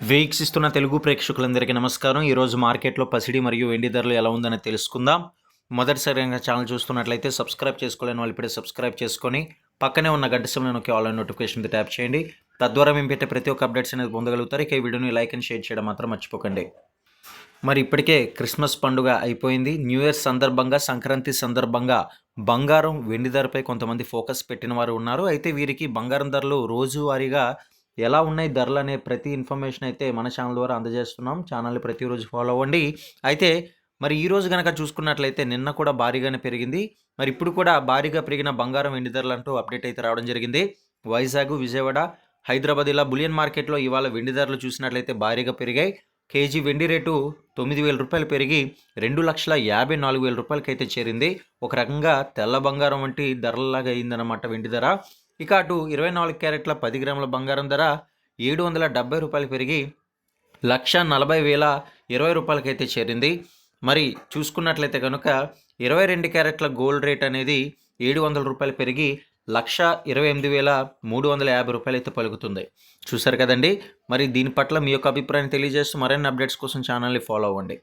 వీక్షిస్తున్న తెలుగు ప్రేక్షకులందరికీ నమస్కారం. ఈరోజు మార్కెట్లో పసిడి మరియు వెండి ధరలు ఎలా ఉందని తెలుసుకుందాం. మొదటిసారిగా ఛానల్ చూస్తున్నట్లయితే సబ్స్క్రైబ్ చేసుకోలేని వాళ్ళు ఇప్పుడే సబ్స్క్రైబ్ చేసుకొని పక్కనే ఉన్న గంట సమయంలో ఆన్లైన్ నోటిఫికేషన్ ట్యాప్ చేయండి. తద్వారా మేము పెట్టే ప్రతి ఒక్క అప్డేట్స్ అనేది పొందగలుగుతారు. ఇక ఈ వీడియోని లైక్ అండ్ షేర్ చేయడం మాత్రం మర్చిపోకండి. మరి ఇప్పటికే క్రిస్మస్ పండుగ అయిపోయింది. న్యూ ఇయర్ సందర్భంగా సంక్రాంతి సందర్భంగా బంగారం వెండి ధరపై కొంతమంది ఫోకస్ పెట్టిన వారు ఉన్నారు. అయితే వీరికి బంగారం ధరలు రోజువారీగా ఎలా ఉన్నాయి ధరలు అనే ప్రతి ఇన్ఫర్మేషన్ అయితే మన ఛానల్ ద్వారా అందజేస్తున్నాం. ఛానల్ని ప్రతిరోజు ఫాలో అవ్వండి. అయితే మరి ఈరోజు కనుక చూసుకున్నట్లయితే నిన్న కూడా భారీగానే పెరిగింది. మరి ఇప్పుడు కూడా భారీగా పెరిగిన బంగారం వెండి ధరలు అంటూ అప్డేట్ అయితే రావడం జరిగింది. వైజాగ్ విజయవాడ హైదరాబాద్ ఇలా బులియన్ మార్కెట్లో ఇవాళ వెండి ధరలు చూసినట్లయితే భారీగా పెరిగాయి. కేజీ వెండి రేటు తొమ్మిది వేల రూపాయలు పెరిగి రెండు లక్షల యాభై నాలుగు వేల రూపాయలకైతే చేరింది. ఒక రకంగా తెల్ల బంగారం వంటి ధరలలాగా అయిందన్నమాట వెండి ధర. ఇక అటు ఇరవై నాలుగు క్యారెట్ల పది గ్రాముల బంగారం ధర ఏడు వందల డెబ్బై రూపాయలు పెరిగి లక్ష నలభై వేల ఇరవై రూపాయలకైతే చేరింది. మరి చూసుకున్నట్లయితే కనుక ఇరవై రెండు క్యారెట్ల గోల్డ్ రేట్ అనేది ఏడు వందల రూపాయలు పెరిగి లక్ష ఇరవై ఎనిమిది వేల మూడు వందల యాభై రూపాయలు అయితే పలుకుతుంది. చూసారు కదండి? మరి దీని పట్ల మీ యొక్క అభిప్రాయం తెలియజేస్తూ మరిన్ని అప్డేట్స్ కోసం ఛానల్ని ఫాలో అవ్వండి.